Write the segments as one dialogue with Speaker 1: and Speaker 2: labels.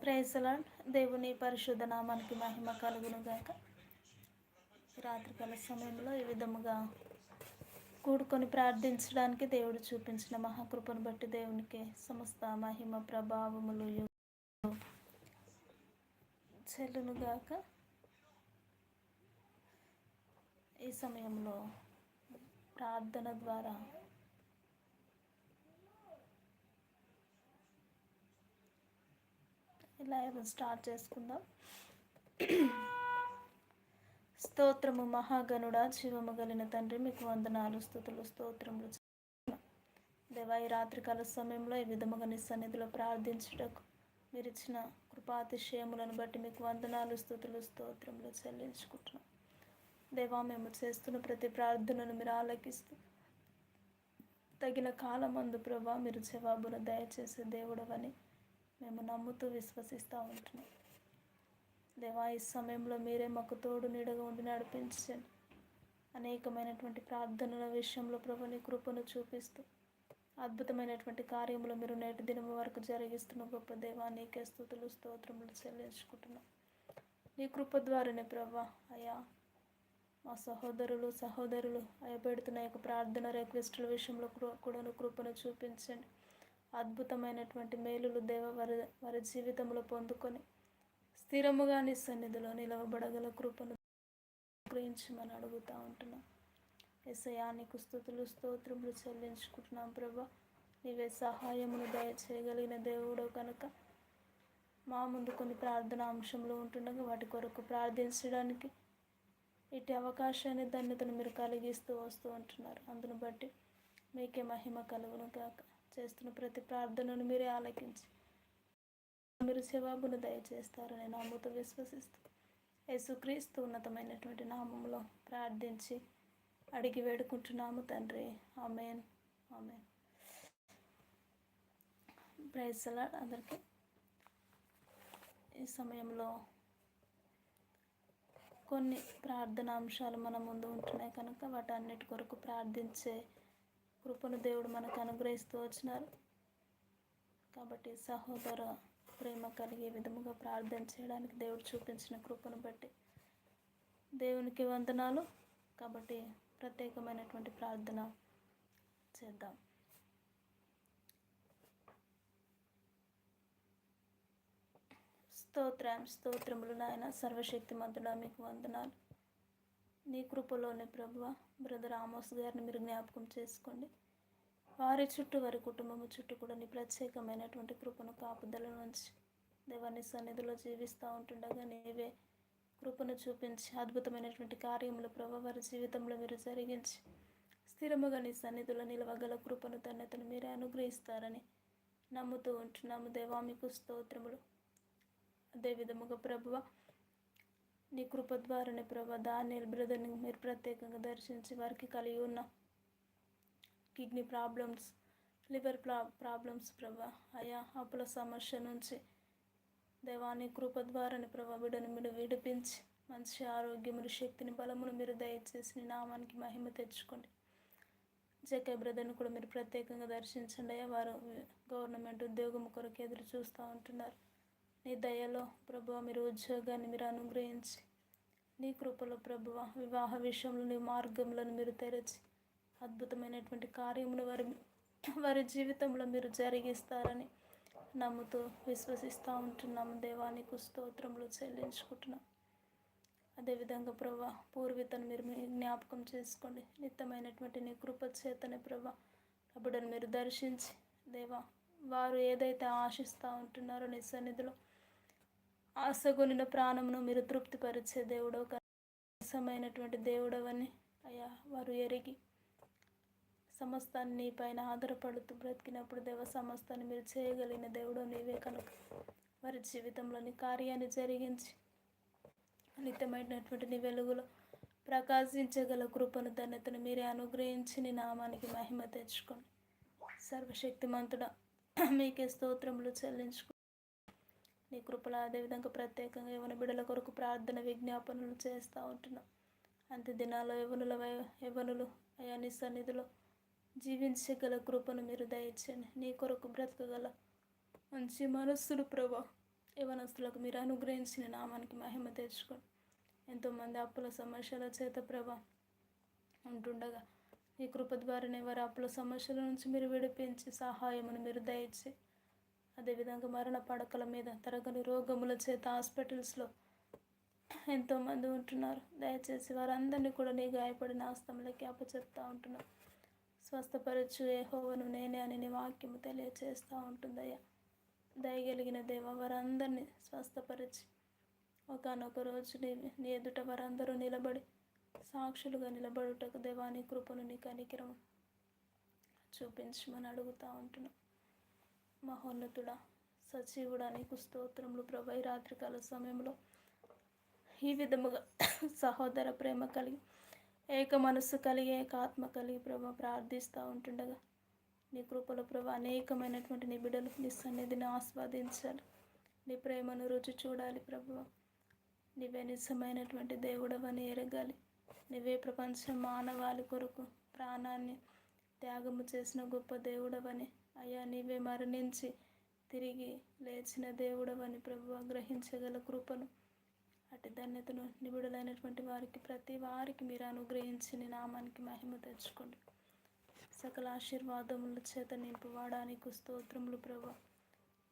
Speaker 1: Praise the Lord దేవుని పరిశుద్ధ నామానికి మహిమ కలుగును గాక రాత్రికాల సమయంలో ఈ విధముగా కూడుకొని ప్రార్థించడానికి దేవుడు చూపించిన మహాకృపను బట్టి దేవునికి సమస్త మహిమ ప్రభావములు చెల్లును గాక ఈ సమయంలో ప్రార్థన ద్వారా ఇలా స్టార్ట్ చేసుకుందాం. స్తోత్రము మహాగణుడ జీవము కలిగిన తండ్రి మీకు వందనాలు స్థుతులు స్తోత్రములు దేవా ఈ రాత్రికాల సమయంలో ఈ విధముగా నీ సన్నిధిలో ప్రార్థించుటకు మీరు ఇచ్చిన కృపాతిశయములను బట్టి మీకు వందనాలు స్థుతులు స్తోత్రములు చెల్లించుకుంటున్నాం. దేవా మేము చేస్తున్న ప్రతి ప్రార్థనను మీరు ఆలకిస్తూ తగిన కాలమందు ప్రభా మీరు జవాబును దయచేసే దేవుడవని మేము నమ్ముతూ విశ్వసిస్తూ ఉంటున్నాం. దేవా ఈ సమయంలో మీరే మాకు తోడు నీడగా ఉండి నడిపించండి. అనేకమైనటువంటి ప్రార్థనల విషయంలో ప్రభుని కృపను చూపిస్తూ అద్భుతమైనటువంటి కార్యములు మీరు నేటి దినం వరకు జరిగిస్తున్న గొప్ప దేవా నీకే స్థుతులు స్తోత్రములు చెల్లించుకుంటున్నాం. నీ కృప ద్వారానే ప్రభా అయ్యా మా సహోదరులు సహోదరులు అయ్యబెడుతున్న యొక్క ప్రార్థన రిక్వెస్టుల విషయంలో కూడా కృపను చూపించండి. అద్భుతమైనటువంటి మేలులు దేవ వారి వారి జీవితంలో పొందుకొని స్థిరముగా నీ సన్నిధిలో నిలవబడగల కృపను గ్రహించమని అడుగుతూ ఉంటున్నాం. ఎసయా నీకు స్థుతులు స్తోత్రములు చెల్లించుకుంటున్నాం ప్రభా. నీవే సహాయమును దయచేయగలిగిన దేవుడు కనుక మా ముందు కొన్ని ప్రార్థన అంశంలో ఉంటుండగా వాటి కొరకు ప్రార్థించడానికి ఇటు అవకాశాన్ని ధన్యతను మీరు కలిగిస్తూ వస్తూ ఉంటున్నారు. అందును బట్టి మీకే మహిమ కలుగును కాక చేస్తున్న ప్రతి ప్రార్థనను మీరే ఆలకించి మీరు జవాబును దయచేస్తారని నమ్ముతూ విశ్వసిస్తూ యేసుక్రీస్తు ఉన్నతమైనటువంటి నామంలో ప్రార్థించి అడిగి వేడుకుంటున్నాము తండ్రి. ఆమెన్. ఆమెన్. ప్రైజ్ అందరికీ. ఈ సమయంలో కొన్ని ప్రార్థన అంశాలు మన ముందు ఉంటున్నాయి కనుక వాటన్నిటి కొరకు ప్రార్థించే కృపను దేవుడు మనకు అనుగ్రహిస్తూ వచ్చినారు. కాబట్టి సహోదర ప్రేమ కలిగే విధముగా ప్రార్థన చేయడానికి దేవుడు చూపించిన కృపను బట్టి దేవునికి వందనాలు. కాబట్టి ప్రత్యేకమైనటువంటి ప్రార్థన చేద్దాం. స్తోత్రం స్తోత్రములు నాయన సర్వశక్తిమంతుడా మీకు వందనాలు. నీ కృపలోని ప్రభువ. బ్రదర్ ఆమోస్ గారిని మీరు జ్ఞాపకం చేసుకోండి. వారి చుట్టూ వారి కుటుంబం చుట్టూ కూడా నీ ప్రత్యేకమైనటువంటి కృపను కాపుదల నుంచి దేవాన్ని సన్నిధిలో జీవిస్తూ ఉంటుండగా నీవే కృపను చూపించి అద్భుతమైనటువంటి కార్యములు ప్రభు వారి జీవితంలో మీరు జరిగించి స్థిరముగా నీ సన్నిధిలో నిలవగల కృపను తన్నతను మీరే అనుగ్రహిస్తారని నమ్ముతూ ఉంటున్నాము. దేవా మీకు స్తోత్రములు. అదేవిధముగా ప్రభువ నీ కృప ద్వారానే ప్రభా దాని బ్రదర్ని మీరు ప్రత్యేకంగా దర్శించి వారికి కలిగి ఉన్న కిడ్నీ ప్రాబ్లమ్స్ లివర్ ప్రా ప్రాబ్లమ్స్ ప్రభా అయా అప్పుల సమస్య నుంచి దేవాని కృప ద్వారాని ప్రభా బిడ్డను మీరు విడిపించి మంచి ఆరోగ్యమును శక్తిని బలమును మీరు దయచేసి నీ నామానికి మహిమ తెచ్చుకోండి. జకే బ్రదర్ని కూడా మీరు ప్రత్యేకంగా దర్శించండి అయ్యా. వారు గవర్నమెంట్ ఉద్యోగం కొరకు ఎదురు చూస్తూ ఉంటున్నారు. నీ దయలో ప్రభువ మీరు ఉద్యోగాన్ని మీరు అనుగ్రహించి నీ కృపలో ప్రభువ వివాహ విషయంలో నీ మార్గంలో మీరు తెరచి అద్భుతమైనటువంటి కార్యములు వారి వారి జీవితంలో మీరు జరిగిస్తారని నమ్ముతూ విశ్వసిస్తూ ఉంటున్నాము. దేవానికి స్తోత్రములు చెల్లించుకుంటున్నాం. అదేవిధంగా ప్రభా పూర్వీతను మీరు మీ జ్ఞాపకం చేసుకోండి. నిత్యమైనటువంటి నీ కృప చేతనే ప్రభా అప్పుడని మీరు దర్శించి దేవా వారు ఏదైతే ఆశిస్తూ ఉంటున్నారో నీ సన్నిధిలో ఆశగొనిన ప్రాణమును మీరు తృప్తిపరిచే దేవుడు కనీసమైనటువంటి దేవుడవని అయ్యా వారు ఎరిగి సమస్తాన్ని పైన ఆధారపడుతూ బ్రతికినప్పుడు దేవ సమస్తాన్ని మీరు చేయగలిగిన దేవుడు నీవే కనుక. వారి జీవితంలోని కార్యాన్ని జరిగించి నిత్యమైనటువంటి నీ వెలుగులో ప్రకాశించగల కృపను ధన్యతను మీరే అనుగ్రహించి నీ నామానికి మహిమ తెచ్చుకోండి సర్వశక్తిమంతుడ మీకే స్తోత్రములు చెల్లించుకో నీ కృపల అదేవిధంగా ప్రత్యేకంగా యవన బిడల కొరకు ప్రార్థన విజ్ఞాపనలు చేస్తూ ఉంటున్నాం. అంత్య దినాల్లో యవనుల యవనులు అయా నీ సన్నిధిలో జీవించగల కృపను మీరు దయచండి నీ కొరకు బ్రతకగల మంచి మనస్సులు ప్రభా యవనస్తులకు మీరు అనుగ్రహించిన నామానికి మహిమ తెచ్చుకోండి. ఎంతోమంది అప్పుల సమస్యల చేత ప్రభ ఉంటుండగా ఈ కృప ద్వారానే వారి అప్పుల సమస్యల నుంచి మీరు విడిపించి సహాయమును మీరు దయచి అదేవిధంగా మరణ పడకల మీద తరగని రోగముల చేత హాస్పిటల్స్లో ఎంతోమంది ఉంటున్నారు. దయచేసి వారందరినీ కూడా నీ గాయపడిన ఆస్తములకి అప్పచెప్తా ఉంటున్నాం. స్వస్థపరచు ఏ హోవను నేనే అని నీ వాక్యము తెలియచేస్తూ ఉంటుందయ్యా. దయగలిగిన దేవ వారందరినీ స్వస్థపరిచి ఒకనొక రోజు నీ నీ ఎదుట వారందరూ నిలబడి సాక్షులుగా నిలబడుటకు దేవాని కృపను నీ కనికిరం చూపించమని అడుగుతూ ఉంటున్నాం. మహోన్నతుడా సజీవుడా నీకు స్తోత్రములు ప్రభా ఈ రాత్రికాల సమయంలో ఈ విధముగా సహోదర ప్రేమ కలిగి ఏక మనస్సు కలిగి ఏక ఆత్మ కలిగి ప్రభా ప్రార్థిస్తూ ఉంటుండగా నీ కృపలో ప్రభా అనేకమైనటువంటి నీ బిడ్డలు నీ సన్నిధిని ఆస్వాదించాలి. నీ ప్రేమను రుచి చూడాలి ప్రభు. నీవే నిజమైనటువంటి దేవుడవని ఎరగాలి. నీవే ప్రపంచం మానవాళి కొరకు ప్రాణాన్ని త్యాగము చేసిన గొప్ప దేవుడవని అయ్యా నీవే మరణించి తిరిగి లేచిన దేవుడవని ప్రభు గ్రహించగల కృపను. అటు ధన్యతను నిబిడలైనటువంటి వారికి ప్రతి వారికి మీరు అనుగ్రహించి నీ నామానికి మహిమ తెచ్చుకోండి. సకల ఆశీర్వాదముల చేత నింపువాడానికి స్తోత్రములు ప్రభు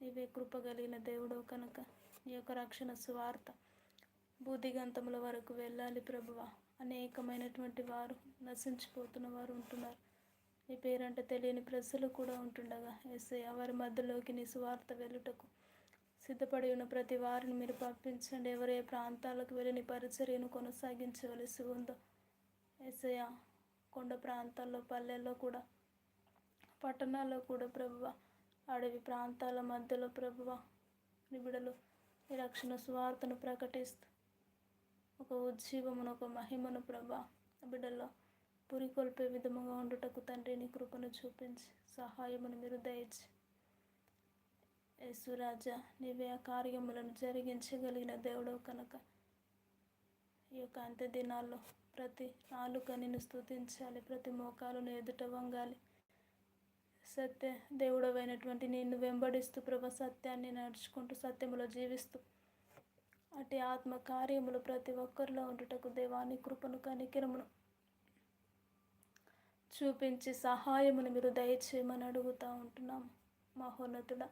Speaker 1: నీవే కృప కలిగిన దేవుడు కనుక నీ యొక్క రక్షణ సువార్త బుద్ధిగంతముల వరకు వెళ్ళాలి ప్రభువ. అనేకమైనటువంటి వారు నశించిపోతున్న వారు ఉంటున్నారు. నీ పేరంట తెలియని ప్రజలు కూడా ఉంటుండగా ఎస్ఐ వారి మధ్యలోకి నీ సువార్త వెళ్ళుటకు సిద్ధపడి ఉన్న ప్రతి వారిని మీరు పంపించండి. ఎవరే ప్రాంతాలకు వెళ్ళి నీ పరిచర్యను కొనసాగించవలసి ఉందో ఎస్ఐ కొండ ప్రాంతాల్లో పల్లెల్లో కూడా పట్టణాల్లో కూడా ప్రభువ అడవి ప్రాంతాల మధ్యలో ప్రభువ నిబిడలు ఈ రక్షణ సువార్తను ప్రకటిస్తూ ఒక ఉజ్జీవమును ఒక మహిమను ప్రభా బిడ్డల్లో పురికొల్పే విధముగా ఉండుటకు తండ్రిని కృపను చూపించి సహాయమును మీరు దయచి. యేసురాజా నీవే ఆ కార్యములను జరిగించగలిగిన దేవుడు కనుక. ఈ యొక్క అంత్య దినాల్లో ప్రతి నాలుక నిన్ను స్తుతించాలి ప్రతి మోకాలను ఎదుట వంగాలి. సత్య దేవుడవైనటువంటి నిన్ను వెంబడిస్తూ ప్రభ సత్యాన్ని నడుచుకుంటూ సత్యములో జీవిస్తూ అటు ఆత్మ కార్యములు ప్రతి ఒక్కరిలో ఉండుటకు దేవాన్ని కృపను కనికిరమును చూపించి సహాయమును మీరు దయచేయమని అడుగుతూ ఉంటున్నాం. మహోన్నతుడ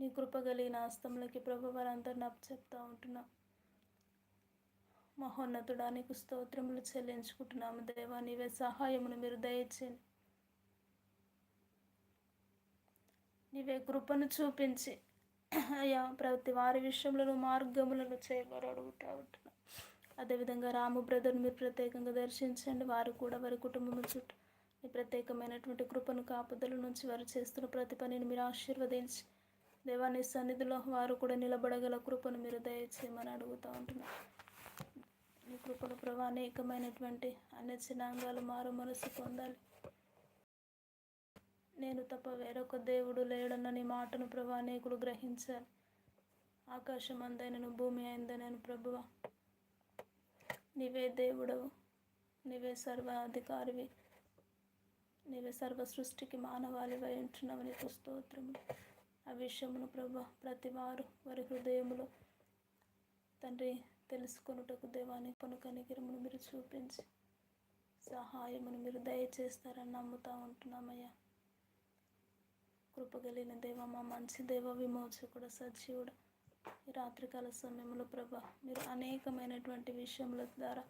Speaker 1: నీ కృపగలిగిన కలిగిన ప్రభు వారందరిని చెప్తూ ఉంటున్నాం. మహోన్నతుడా నీకు స్తోత్రములు చెల్లించుకుంటున్నాము. దేవా నీవే సహాయమును మీరు దయచేయండి నీవే కృపను చూపించి అయ్యా ప్రతి వారి విషయంలో మార్గములను చేయమని అడుగుతూ ఉంటున్నాం. అదేవిధంగా రాము బ్రదర్ మీరు ప్రత్యేకంగా దర్శించండి. వారు కూడా వారి కుటుంబం చుట్టూ మీ ప్రత్యేకమైనటువంటి కృపను కాపుదల నుంచి వారు చేస్తున్న ప్రతి పనిని మీరు ఆశీర్వదించి దేవాని సన్నిధిలో వారు కూడా నిలబడగల కృపను మీరు దయచేయమని అడుగుతూ ఉంటున్నారు నీ కృపను ప్రభా అనేకమైనటువంటి అన్ని చిన్నాంగాలు మారు మనసు పొందాలి. నేను తప్ప వేరొక దేవుడు లేడన్న నీ మాటను ప్రభా అనేకులు గ్రహించాలి. ఆకాశం అందైనను భూమి అయిందనను ప్రభువ. నీవే దేవుడవు నీవే సర్వాధికారివి. నీవే సర్వ సృష్టికి మానవాళివై ఉంటున్నావు నీకు స్తోత్రములు ఆ విషయమును ప్రభా ప్రతి వారు వారి హృదయములో తండ్రి తెలుసుకొనుటకు దేవాని పను కనికిరమును మీరు చూపించి సహాయమును మీరు దయచేస్తారని నమ్ముతా ఉంటున్నామయ్యా. కృపగలిగిన దేవ మా మంచి దేవ విమోచకుడు సజీవుడు ఈ రాత్రికాల సమయంలో ప్రభా మీరు అనేకమైనటువంటి విషయముల ద్వారా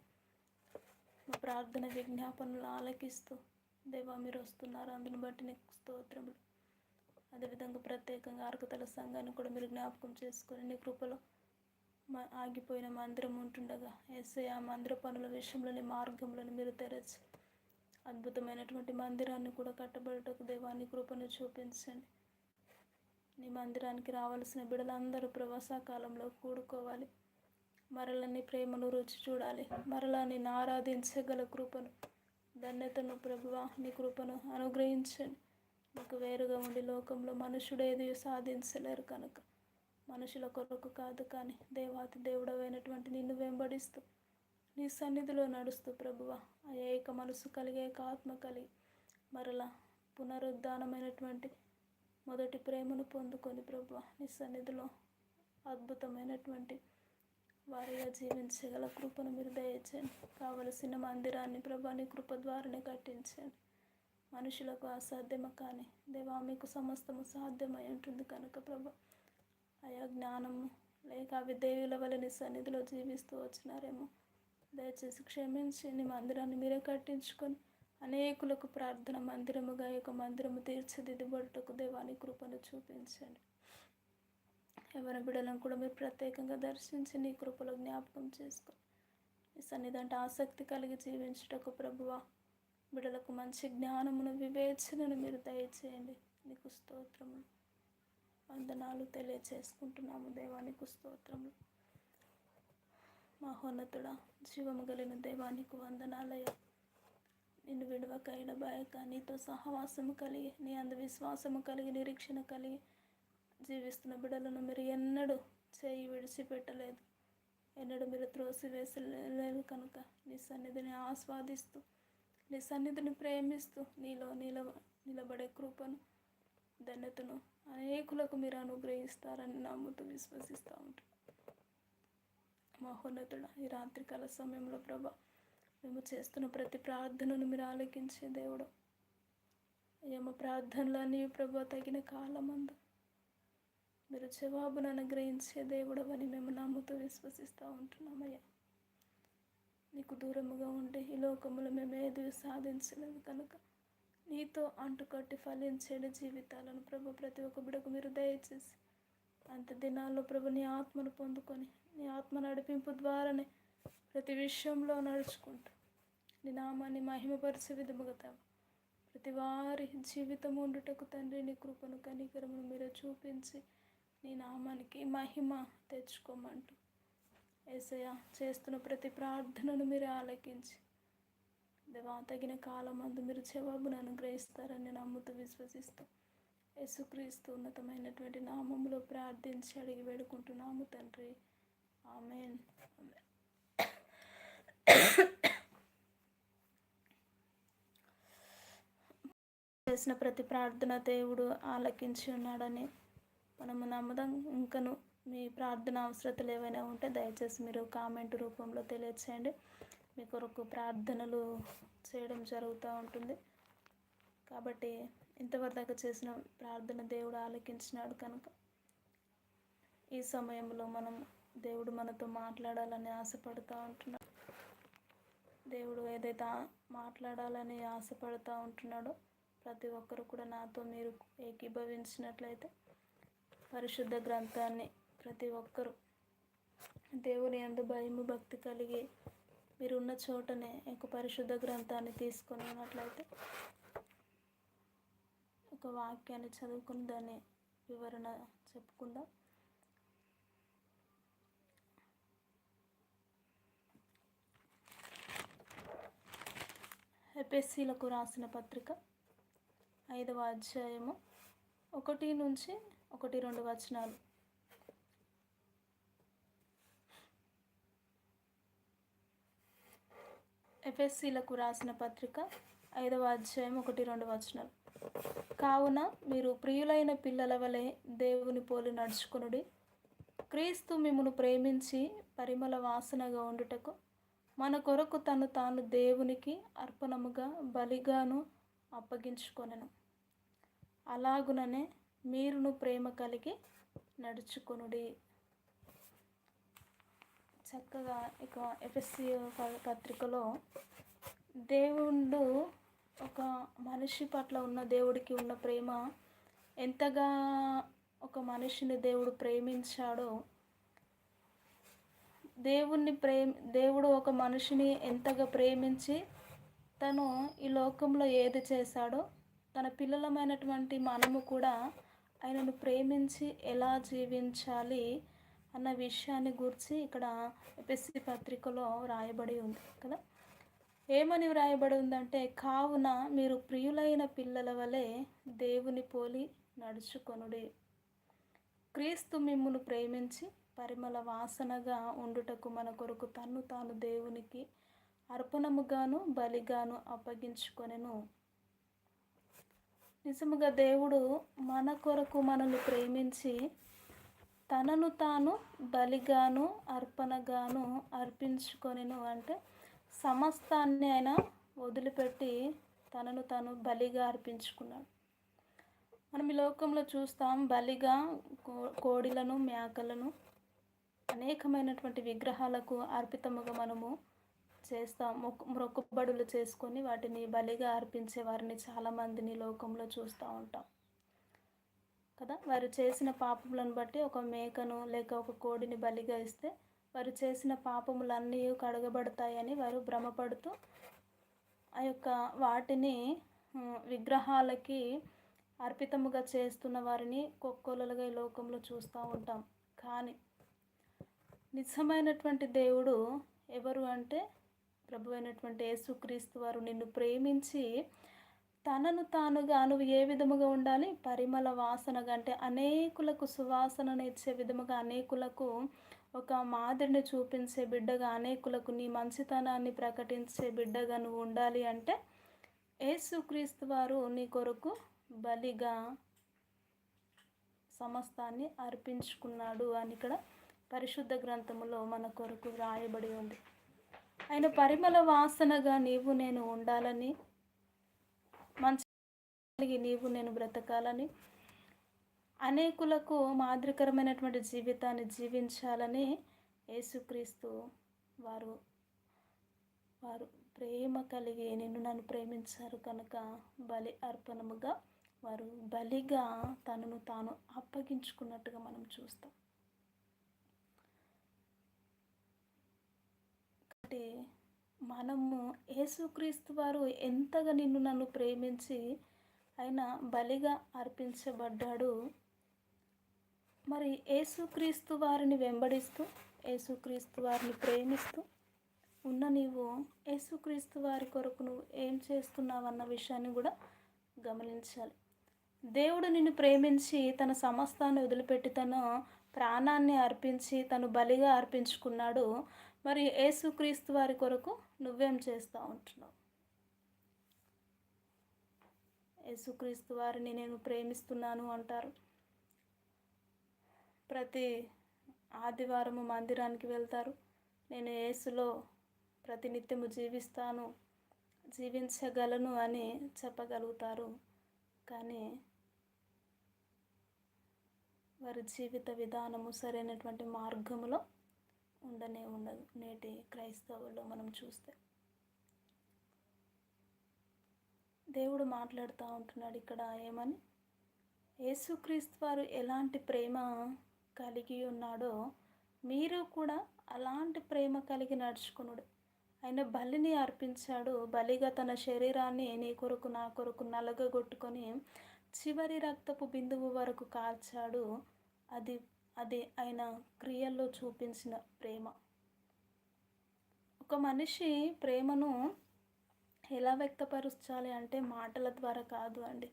Speaker 1: మా ప్రార్థన విజ్ఞాపనలు ఆలకిస్తూ దేవా మీరు వస్తున్నారు. అందుని బట్టి నీకు స్తోత్రములు. అదేవిధంగా ప్రత్యేకంగా అరకుతల సంఘాన్ని కూడా మీరు జ్ఞాపకం చేసుకొని నీ కృపలో మా ఆగిపోయిన మందిరం ఉంటుండగా ఎస్ఐ ఆ మందిర పనుల విషయంలోని మార్గంలోని మీరు తెరచి అద్భుతమైనటువంటి మందిరాన్ని కూడా కట్టబడటకు దేవాన్ని కృపను చూపించండి. నీ మందిరానికి రావాల్సిన బిడలందరూ ప్రవాసాకాలంలో కూడుకోవాలి. మరల నీ ప్రేమను రుచి చూడాలి. మరలా ఆరాధించగల కృపను ధన్యతను ప్రభువా నీ కృపను అనుగ్రహించండి. నీకు వేరుగా ఉండి లోకంలో మనుషుడు ఏది సాధించలేరు కనుక. మనుషుల కొరకు కాదు కానీ దేవాతి దేవుడవైనటువంటి నిన్ను వెంబడిస్తూ నీ సన్నిధిలో నడుస్తూ ప్రభువ ఆ ఏక మనసు కలిగి ఏక ఆత్మ కలిగి మరలా పునరుద్ధానమైనటువంటి మొదటి ప్రేమను పొందుకొని ప్రభువ నీ సన్నిధిలో అద్భుతమైనటువంటి వారిగా జీవించగల కృపను మీరు దయచేయండి. కావలసిన మందిరాన్ని ప్రభాని కృప ద్వారానే కట్టించండి. మనుషులకు అసాధ్యమ కానీ దేవా మీకు సమస్తము సాధ్యమై ఉంటుంది కనుక ప్రభ ఆయా జ్ఞానము లేక అవి దేవుల వల్ల సన్నిధిలో జీవిస్తూ వచ్చినారేమో. దయచేసి క్షమించి నీ మందిరాన్ని మీరే కట్టించుకొని అనేకులకు ప్రార్థన మందిరముగా యొక్క మందిరము తీర్చిదిద్దుబడుటకు దేవాని కృపను చూపించండి. ఎవరి బిడ్డలను కూడా మీరు ప్రత్యేకంగా దర్శించి నీ కృపలో జ్ఞాపకం చేసుకో. నీ సన్నిధి ఆసక్తి కలిగి జీవించుటకు ప్రభువ బిడ్డలకు మంచి జ్ఞానమును వివేచనను మీరు దయచేయండి. నీకు స్తోత్రములు. వందనాలు తెలియచేసుకుంటున్నాము దేవానికి స్తోత్రములు. మహోన్నతుడ జీవము కలిగిన దేవానికి వందనాలయ నిన్ను విడవకైన ఎడబాయక నీతో సహవాసము కలిగి నీ అందు విశ్వాసము కలిగి నిరీక్షణ కలిగి జీవిస్తున్న బిడ్డలను మీరు ఎన్నడూ చేయి విడిచిపెట్టలేదు. ఎన్నడూ మీరు త్రోసివేసలేదు కనుక నీ సన్నిధిని ఆస్వాదిస్తూ నీ సన్నిధిని ప్రేమిస్తూ నీలో నిల నిలబడే కృపను ధన్యతను అనేకులకు మీరు అనుగ్రహిస్తారని నమ్ముతూ విశ్వసిస్తూ ఉంటాం. మహోన్నతుడ ఈ రాత్రికాల సమయంలో ప్రభా మేము చేస్తున్న ప్రతి ప్రార్థనను మీరు ఆలకించే దేవుడు. ఏమ ప్రార్థనలన్నీ ప్రభా తగిన కాలమందు మీరు జవాబును అనుగ్రహించే దేవుడు అని మేము నమ్ముతూ విశ్వసిస్తూ ఉంటున్నామయ్యా. నీకు దూరముగా ఉండి ఈ లోకములో మేము ఏది సాధించలేదు కనుక. నీతో అంటుకట్టి ఫలించేడు జీవితాలను ప్రభు ప్రతి ఒక్క బిడకు మీరు దయచేసి అంత దినాల్లో ప్రభు నీ ఆత్మను పొందుకొని నీ ఆత్మ నడిపింపు ద్వారానే ప్రతి విషయంలో నడుచుకుంటూ నీ నామాన్ని మహిమపరిచే విధముగా ప్రతి వారి జీవితం ఉండుటకు తండ్రి నీ కృపను కనికరమును మీరు చూపించి నీ నామానికి మహిమ తెచ్చుకోమంటూ. ఏసయ్య చేస్తున్న ప్రతి ప్రార్థనను మీరు ఆలకించి. దేవా తగిన కాలమందు మీరు జవాబును అనుగ్రహిస్తారని నమ్ముతూ విశ్వసిస్తూ యేసుక్రీస్తు ఉన్నతమైనటువంటి నామములో ప్రార్థించి అడిగి వేడుకుంటున్నాము తండ్రి. ఆమెన్. చేసిన ప్రతి ప్రార్థన దేవుడు ఆలకించి ఉన్నాడని మనము నమ్మదం ఇంకను మీ ప్రార్థన అవసరతలు ఏవైనా ఉంటే దయచేసి మీరు కామెంట్ రూపంలో తెలియచేయండి. మీ కొరకు ప్రార్థనలు చేయడం జరుగుతూ ఉంటుంది. కాబట్టి ఇంతవరకు చేసిన ప్రార్థన దేవుడు ఆలకించినాడు కనుక. ఈ సమయంలో మనం దేవుడు మనతో మాట్లాడాలని ఆశపడుతూ ఉంటున్నాడు. దేవుడు ఏదైతే మాట్లాడాలని ఆశపడుతూ ఉంటున్నాడో ప్రతి ఒక్కరు కూడా నాతో మీరు ఏకీభవించినట్లయితే పరిశుద్ధ గ్రంథాన్ని ప్రతి ఒక్కరు దేవుని అందు భయము భక్తి కలిగి మీరున్న చోటనే ఒక పరిశుద్ధ గ్రంథాన్ని తీసుకొని ఉన్నట్లయితే ఒక వాక్యాన్ని చదువుకుని దాన్ని వివరణ చెప్పుకుందాం. ఎపిఎస్సీలకు రాసిన పత్రిక ఐదవ అధ్యాయము ఒకటి నుంచి ఒకటి రెండు వచనాలు. ఎఫ్ఎస్సీలకు రాసిన పత్రిక ఐదవ అధ్యాయం ఒకటి రెండు వచనాలు. కావున మీరు ప్రియులైన పిల్లల వలె దేవుని పోలి నడుచుకునుడి. క్రీస్తు మిమ్మను ప్రేమించి పరిమళ వాసనగా ఉండుటకు మన కొరకు తను తాను దేవునికి అర్పణముగా బలిగాను అప్పగించుకొనెను. అలాగుననే మీరును ప్రేమ కలిగి నడుచుకునుడి. చక్కగా ఇక ఎఫ్ఎస్సి పత్రికలో దేవుడు ఒక మనిషి పట్ల ఉన్న దేవుడికి ఉన్న ప్రేమ ఎంతగా ఒక మనిషిని దేవుడు ప్రేమించాడో దేవుణ్ణి ప్రేమ దేవుడు ఒక మనిషిని ఎంతగా ప్రేమించి తను ఈ లోకంలో ఏది చేశాడో తన పిల్లలమైనటువంటి మనము కూడా ఆయనను ప్రేమించి ఎలా జీవించాలి అన్న విషయాన్ని గురించి ఇక్కడ ఎపిసి పత్రికలో రాయబడి ఉంది కదా? ఏమని వ్రాయబడి ఉందంటే కావున మీరు ప్రియులైన పిల్లల వలె దేవుని పోలి నడుచుకొనుడి. క్రీస్తు మిమ్మును ప్రేమించి పరిమళ వాసనగా ఉండుటకు మన కొరకు తన్ను తాను దేవునికి అర్పణముగాను బలిగాను అప్పగించుకొనెను. నిజముగా దేవుడు మన కొరకు మనల్ని ప్రేమించి తనను తాను బలిగాను అర్పణగాను అర్పించుకొనిను అంటే సమస్తాన్ని ఆయన వదిలిపెట్టి తనను తాను బలిగా అర్పించుకున్నాడు. మనం ఈ లోకంలో చూస్తాం బలిగా కో- కోడిలను మేకలను అనేకమైనటువంటి విగ్రహాలకు అర్పితముగా మనము చేస్తాం. మొక్కు మొక్కుబడులు చేసుకొని వాటిని బలిగా అర్పించే వారిని చాలామందిని లోకంలో చూస్తూ ఉంటాం. కదా? వారు చేసిన పాపములను బట్టి ఒక మేకను లేక ఒక కోడిని బలిగా ఇస్తే వారు చేసిన పాపములన్నీ కడగబడతాయని వారు భ్రమపడుతూ ఆ యొక్క వాటిని విగ్రహాలకి అర్పితముగా చేస్తున్న వారిని కొక్కోలలుగా ఈ లోకంలో చూస్తూ ఉంటాం. కానీ నిజమైనటువంటి దేవుడు ఎవరు అంటే ప్రభు అయినటువంటి యేసుక్రీస్తు వారు నిన్ను ప్రేమించి తనను తానుగా నువ్వు ఏ విధముగా ఉండాలి? పరిమళ వాసనగా అంటే అనేకులకు సువాసనను ఇచ్చే విధముగా అనేకులకు ఒక మాదిరిని చూపించే బిడ్డగా అనేకులకు నీ మంచితనాన్ని ప్రకటించే బిడ్డగా నువ్వు ఉండాలి అంటే యేసుక్రీస్తు వారు నీ కొరకు బలిగా సమస్తాన్ని అర్పించుకున్నాడు అని ఇక్కడ పరిశుద్ధ గ్రంథములో మన కొరకు వ్రాయబడి ఉంది. ఆయన పరిమళ వాసనగా నీవు నేను ఉండాలని మంచి కలిగి నీవు నేను బ్రతకాలని అనేకులకు మాదిరికరమైనటువంటి జీవితాన్ని జీవించాలని యేసుక్రీస్తు వారు వారు ప్రేమ కలిగి నిన్ను నన్ను ప్రేమించారు కనుక బలి అర్పణముగా వారు బలిగా తనను తాను అప్పగించుకున్నట్టుగా మనం చూస్తాం. అంటే మనము యేసుక్రీస్తు వారు ఎంతగా నిన్ను నన్ను ప్రేమించి ఆయన బలిగా అర్పించబడ్డాడు. మరి యేసుక్రీస్తు వారిని వెంబడిస్తూ యేసుక్రీస్తు వారిని ప్రేమిస్తూ ఉన్న నీవు యేసుక్రీస్తు వారి కొరకు నువ్వు ఏం చేస్తున్నావన్న విషయాన్ని కూడా గమనించాలి. దేవుడు నిన్ను ప్రేమించి తన సమస్తాన్ని వదిలిపెట్టి తన ప్రాణాన్ని అర్పించి తను బలిగా అర్పించుకున్నాడు. మరి యేసుక్రీస్తు వారి కొరకు నువ్వేం చేస్తూ ఉంటున్నావు? యేసుక్రీస్తు వారిని నేను ప్రేమిస్తున్నాను అంటారు. ప్రతి ఆదివారము మందిరానికి వెళ్తారు. నేను యేసులో ప్రతినిత్యము జీవిస్తాను జీవించగలను అని చెప్పగలుగుతారు. కానీ వారి జీవిత విధానము సరైనటువంటి మార్గములో ఉండనే ఉండదు నేటి క్రైస్తవుల్లో మనం చూస్తే. దేవుడు మాట్లాడుతూ ఉంటున్నాడు ఇక్కడ ఏమని? యేసుక్రీస్తు వారు ఎలాంటి ప్రేమ కలిగి ఉన్నాడో మీరు కూడా అలాంటి ప్రేమ కలిగి నడుచుకునుడు. ఆయన బలిని అర్పించాడు బలిగా తన శరీరాన్ని నీ కొరకు నా కొరకు నలగగొట్టుకొని చివరి రక్తపు బిందువు వరకు కాల్చాడు. అది అది ఆయన క్రియల్లో చూపించిన ప్రేమ. ఒక మనిషి ప్రేమను ఎలా వ్యక్తపరచాలి అంటే మాటల ద్వారా కాదు అండి.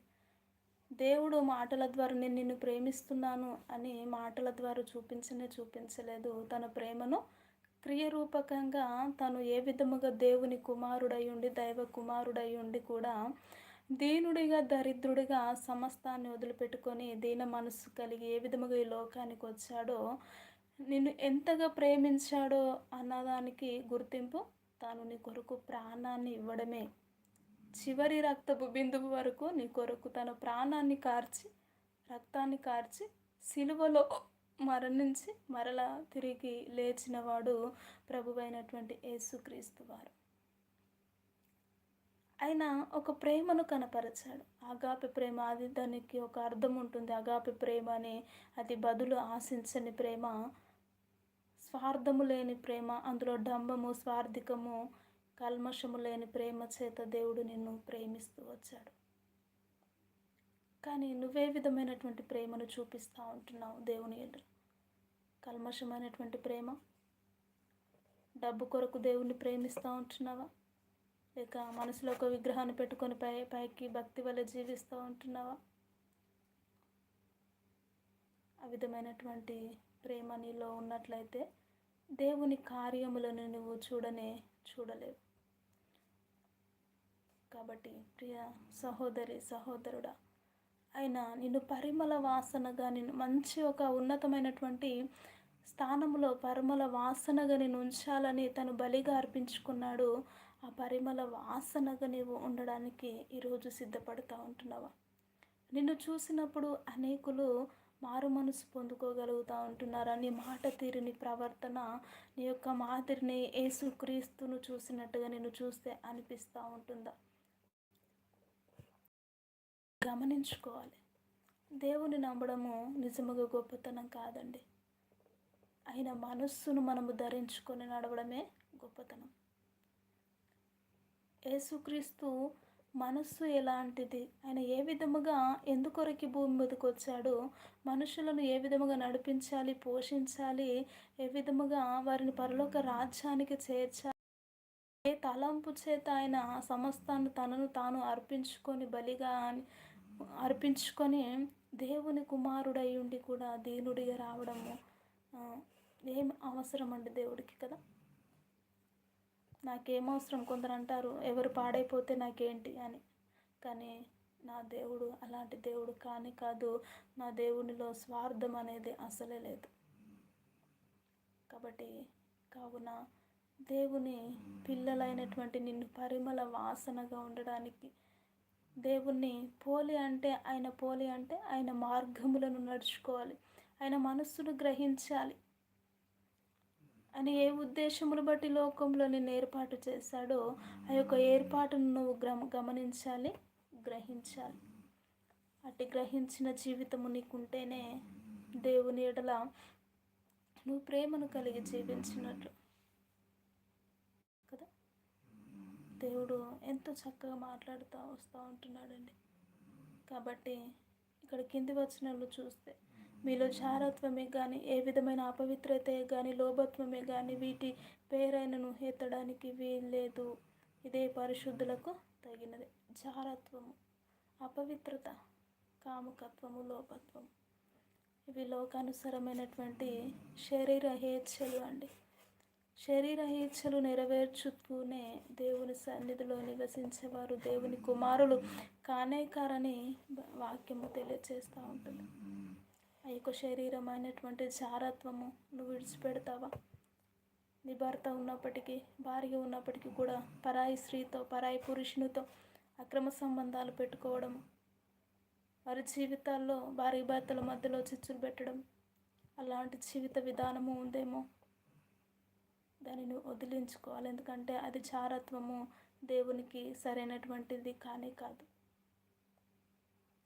Speaker 1: దేవుడు మాటల ద్వారా నేను నిన్ను ప్రేమిస్తున్నాను అని మాటల ద్వారా చూపించనే చూపించలేదు. తన ప్రేమను క్రియరూపకంగా తను ఏ విధముగా దేవుని కుమారుడై ఉండి దైవ కుమారుడై ఉండి కూడా దీనుడిగా దరిద్రుడిగా సమస్తాన్ని వదిలిపెట్టుకొని దీన మనస్సు కలిగి ఏ విధముగా ఈ లోకానికి వచ్చాడో నిన్ను ఎంతగా ప్రేమించాడో అన్నదానికి గుర్తింపు తాను నీ కొరకు ప్రాణాన్ని ఇవ్వడమే. చివరి రక్తపు బిందువు వరకు నీ కొరకు తన ప్రాణాన్ని కార్చి రక్తాన్ని కార్చి సిలువలో మరణించి మరలా తిరిగి లేచినవాడు ప్రభువైనటువంటి యేసుక్రీస్తు వారు. ఆయన ఒక ప్రేమను కనపరిచాడు. అగాపి ప్రేమ అది దానికి ఒక అర్థం ఉంటుంది. అగాపి ప్రేమ అని అది బదులు ఆశించని ప్రేమ స్వార్థము లేని ప్రేమ అందులో డంబము స్వార్థికము కల్మషము లేని ప్రేమ చేత దేవుడు నిన్ను ప్రేమిస్తూ వచ్చాడు. కానీ నువ్వే విధమైనటువంటి ప్రేమను చూపిస్తూ ఉంటున్నావు దేవుని ఎదురు కల్మషమైనటువంటి ప్రేమ డబ్బు కొరకు దేవుణ్ణి ప్రేమిస్తూ ఉంటున్నావా? లేక మనసులో ఒక విగ్రహాన్ని పెట్టుకొని పై పైకి భక్తి వల్ల జీవిస్తూ ఉంటున్నావా? ఆ విధమైనటువంటి ప్రేమ నీలో ఉన్నట్లయితే దేవుని కార్యములను నువ్వు చూడనే చూడలేవు. కాబట్టి ప్రియ సహోదరి సహోదరుడా ఆయన నిన్ను పరిమళ వాసనగా నిన్ను మంచి ఒక ఉన్నతమైనటువంటి స్థానంలో పరిమళ వాసనగా నేను ఉంచాలని తను బలిగా అర్పించుకున్నాడు ఆ పరిమళ వాసనగా నీవు ఉండడానికి ఈరోజు సిద్ధపడుతూ ఉంటున్నావా? నిన్ను చూసినప్పుడు అనేకులు మారు మనసు పొందుకోగలుగుతూ ఉంటున్నారా? నీ మాట తీరు నీ ప్రవర్తన నీ యొక్క మాదిరిని యేసుక్రీస్తును చూసినట్టుగా నేను చూస్తే అనిపిస్తూ ఉంటుందా? గమనించుకోవాలి. దేవుని నమ్మడము నిజముగా గొప్పతనం కాదండి. ఆయన మనస్సును మనము ధరించుకొని నడవడమే గొప్పతనం. యేసుక్రీస్తు మనస్సు ఎలాంటిది? ఆయన ఏ విధముగా ఎందుకొరకి భూమి మీదకి వచ్చాడు? మనుషులను ఏ విధముగా నడిపించాలి పోషించాలి? ఏ విధముగా వారిని పరలోక రాజ్యానికి చేర్చాలి? ఏ తలంపు చేత ఆయన సమస్తాన్ని తనను తాను అర్పించుకొని బలిగా అర్పించుకొని దేవుని కుమారుడై ఉండి కూడా దీనుడిగా రావడము ఏం అవసరం అండి దేవుడికి కదా? నాకేమవసరం కొందరు అంటారు ఎవరు పాడైపోతే నాకేంటి అని. కానీ నా దేవుడు అలాంటి దేవుడు కానీ కాదు నా దేవునిలో స్వార్థం అనేది అసలే లేదు. కాబట్టి కావున దేవుని పిల్లలైనటువంటి నిన్ను పరిమళ వాసనగా ఉండడానికి దేవుణ్ణి పోలి అంటే ఆయన పోలి అంటే ఆయన మార్గములను నడుచుకోవాలి. ఆయన మనస్సును గ్రహించాలి. అని ఏ ఉద్దేశములు బట్టి లోకంలో నిన్ను ఏర్పాటు చేశాడో ఆ యొక్క ఏర్పాటును నువ్వు గమనించాలి గ్రహించాలి. అటు గ్రహించిన జీవితము నీకుంటేనే దేవుని ఎడల నువ్వు ప్రేమను కలిగి జీవించినట్లు. కదా? దేవుడు ఎంతో చక్కగా మాట్లాడుతూ వస్తూ ఉంటున్నాడండి. కాబట్టి ఇక్కడ కింది వచ్చిన చూస్తే మీలో జారత్వమే కానీ ఏ విధమైన అపవిత్రతే కానీ లోభత్వమే కానీ వీటి పేరైనను ఎత్తడానికి వీల్లేదు. ఇదే పరిశుద్ధులకు తగినది. జారత్వము అపవిత్రత కాముకత్వము లోపత్వము ఇవి లోకానుసరమైనటువంటి శరీర హేచ్ఛలు అండి. శరీర హేచ్ఛలు నెరవేర్చుకునే దేవుని సన్నిధిలో నివసించేవారు దేవుని కుమారులు కానే కారని వాక్యము తెలియజేస్తూ ఉంటుంది. ఆ యొక్క శరీరమైనటువంటి జారత్వము నువ్వు విడిచిపెడతావా? నీ భర్త ఉన్నప్పటికీ భార్య ఉన్నప్పటికీ కూడా పరాయి స్త్రీతో పరాయి పురుషునితో అక్రమ సంబంధాలు పెట్టుకోవడం వారి జీవితాల్లో భార్య భర్తల మధ్యలో చిచ్చులు పెట్టడం అలాంటి జీవిత విధానము ఉందేమో? దానిని వదిలించుకోవాలి. ఎందుకంటే అది చారత్వము దేవునికి సరైనటువంటిది కానీ కాదు.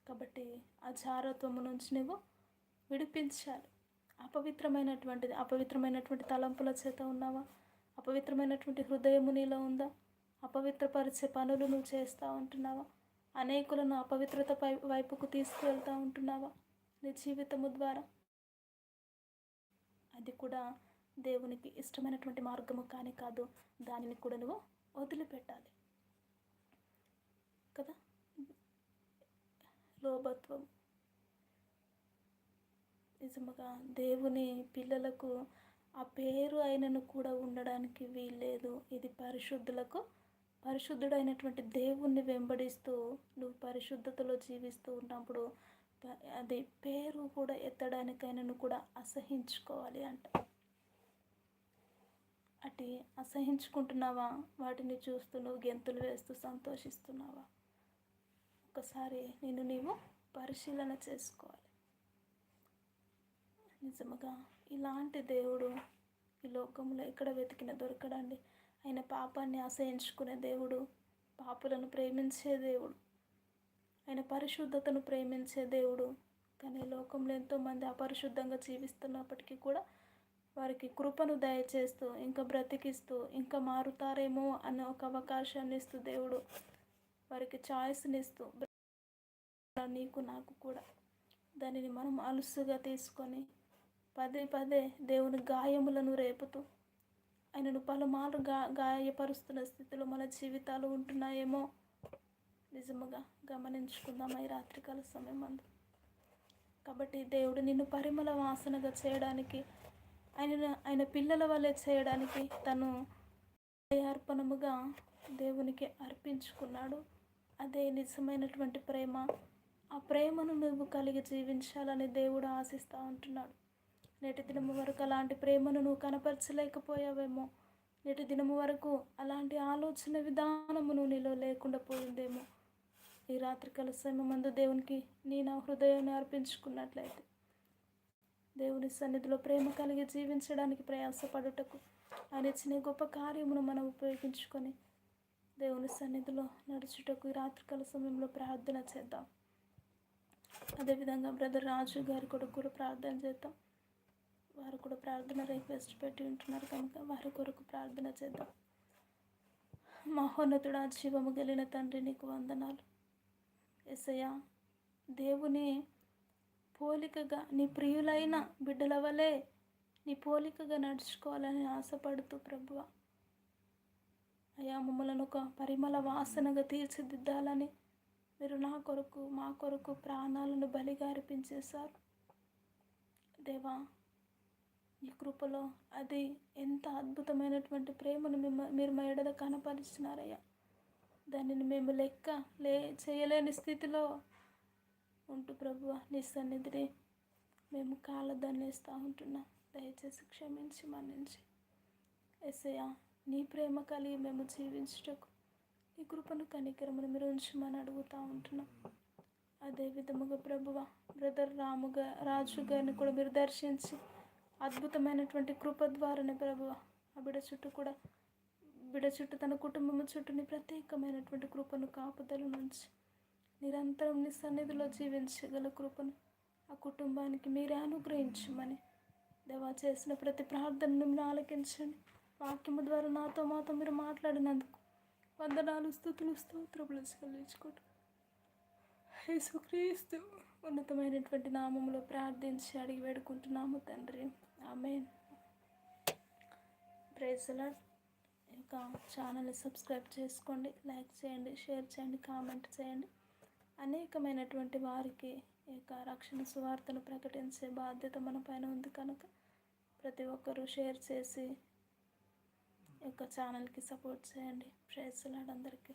Speaker 1: కాబట్టి ఆ చారత్వము నుంచి నువ్వు విడిపించాలి. అపవిత్రమైనటువంటిది అపవిత్రమైనటువంటి తలంపుల చేత ఉన్నావా? అపవిత్రమైనటువంటి హృదయము నీలో ఉందా? అపవిత్రపరిచే పనులు నువ్వు చేస్తూ ఉంటున్నావా? అనేకులను అపవిత్రత వైపుకు తీసుకువెళ్తూ ఉంటున్నావా? నీ జీవితము ద్వారా. అది కూడా దేవునికి ఇష్టమైనటువంటి మార్గము కానీ కాదు దానిని కూడా నువ్వు వదిలిపెట్టాలి. కదా? లోభత్వం నిజముగా దేవుని పిల్లలకు ఆ పేరు అయినను కూడా ఉండడానికి వీల్లేదు. ఇది పరిశుద్ధులకు పరిశుద్ధుడైనటువంటి దేవుణ్ణి వెంబడిస్తూ నువ్వు పరిశుద్ధతలో జీవిస్తూ ఉన్నప్పుడు అది పేరు కూడా ఎత్తడానికైనా కూడా అసహించుకోవాలి అంట. అటు అసహించుకుంటున్నావా? వాటిని చూస్తూ నువ్వు గెంతులు వేస్తూ సంతోషిస్తున్నావా? ఒకసారి నేను నీవు పరిశీలన చేసుకోవాలి. నిజముగా ఇలాంటి దేవుడు ఈ లోకంలో ఎక్కడ వెతికిన దొరకడండి. ఆయన పాపాన్ని ఆశయించుకునే దేవుడు పాపులను ప్రేమించే దేవుడు ఆయన పరిశుద్ధతను ప్రేమించే దేవుడు. కానీ లోకంలో ఎంతోమంది అపరిశుద్ధంగా జీవిస్తున్నప్పటికీ కూడా వారికి కృపను దయచేస్తూ ఇంకా బ్రతికిస్తూ ఇంకా మారుతారేమో అన్న ఒక అవకాశాన్ని ఇస్తూ దేవుడు. వారికి ఛాయిస్ని ఇస్తూ నీకు నాకు కూడా. దానిని మనం అలుసుగా తీసుకొని పదే పదే దేవుని గాయములను రేపుతూ ఆయనను పలుమార్లు గా గాయపరుస్తున్న స్థితిలో మన జీవితాలు ఉంటున్నాయేమో. నిజముగా గమనించుకుందాం ఈ రాత్రికాల సమయం అందు. కాబట్టి దేవుడు నిన్ను పరిమళ వాసనగా చేయడానికి ఆయన ఆయన పిల్లల వల్లే చేయడానికి తను అర్పణముగా దేవునికి అర్పించుకున్నాడు. అదే నిజమైనటువంటి ప్రేమ. ఆ ప్రేమను నువ్వు కలిగి జీవించాలని దేవుడు ఆశిస్తూ ఉంటున్నాడు. నేటి దినము వరకు అలాంటి ప్రేమను నువ్వు కనపరచలేకపోయావేమో. నేటి దినము వరకు అలాంటి ఆలోచన విధానమును నీలో లేకుండా పోయిందేమో. ఈ రాత్రికాల మందు దేవునికి నీ నా హృదయాన్ని అర్పించుకున్నట్లయితే. దేవుని సన్నిధిలో ప్రేమ కలిగి జీవించడానికి ప్రయాసపడుటకు ఆయన ఇచ్చిన గొప్ప కార్యమును మనం ఉపయోగించుకొని దేవుని సన్నిధిలో నడుచుటకు ఈ రాత్రికాల సమయంలో ప్రార్థన చేద్దాం. అదేవిధంగా బ్రదర్ రాజు గారి కొరకు కూడా ప్రార్థన చేద్దాం. వారు కూడా ప్రార్థన రిక్వెస్ట్ పెట్టి ఉంటున్నారు కనుక వారి కొరకు ప్రార్థన చేద్దాం. మహోన్నతుడా జీవము గెలిన తండ్రి నీకు వందనాలు. ఎసయ్య దేవుని పోలికగా నీ ప్రియులైన బిడ్డల వలె నీ పోలికగా నడుచుకోవాలని ఆశపడుతూ ప్రభువ. అయా మమ్మలను ఒక పరిమళ వాసనగా తీర్చిదిద్దాలని మీరు నా కొరకు మా కొరకు ప్రాణాలను బలిగా అర్పించేశారు. దేవా ఈ కృపలో అది ఎంత అద్భుతమైనటువంటి ప్రేమను మిమ్మ మీరు మా ఎడద కనపరిచినారయ్యా. దానిని మేము లెక్క లే చేయలేని స్థితిలో ఉంటూ ప్రభువ నీ సన్నిధిని మేము కాళ్ళదన్నేస్తూ ఉంటున్నాం. దయచేసి క్షమించి మన్నించి. ఎసయ్యా నీ ప్రేమ కలిగి మేము జీవించుటకు నీ కృపను కనికరమును మీరు ఉంచమని అడుగుతూ ఉంటున్నాం. అదే విధముగా ప్రభువ బ్రదర్ రాముగా రాజు గారిని కూడా మీరు దర్శించి అద్భుతమైనటువంటి కృప ద్వారానే ప్రభువ ఆ బిడ చుట్టూ కూడా బిడ చుట్టూ తన కుటుంబం చుట్టూని ప్రత్యేకమైనటువంటి కృపను కాపుదల నుంచి నిరంతరం నీ సన్నిధిలో జీవించగల కృపను ఆ కుటుంబానికి మీరే అనుగ్రహించమని దేవా చేసిన ప్రతి ప్రార్థనను మీరు ఆలకించండి. వాక్యము ద్వారా నాతో మాతో మీరు మాట్లాడినందుకు వందనాలు స్థుతులు స్తోత్రములు చెల్లించుకుంటూ యేసుక్రీస్తు ఉన్నతమైనటువంటి నామములో ప్రార్థించి అడిగి వేడుకుంటున్నాము తండ్రి. ఆమె ప్రేజలాడ్ ఇంకా ఛానల్ని సబ్స్క్రైబ్ చేసుకోండి లైక్ చేయండి షేర్ చేయండి కామెంట్ చేయండి. అనేకమైనటువంటి వారికి యొక్క రక్షణ సువార్తను ప్రకటించే బాధ్యత మన పైన ఉంది కనుక ప్రతి ఒక్కరూ షేర్ చేసి యొక్క ఛానల్కి సపోర్ట్ చేయండి. ప్రేసలాడు అందరికీ.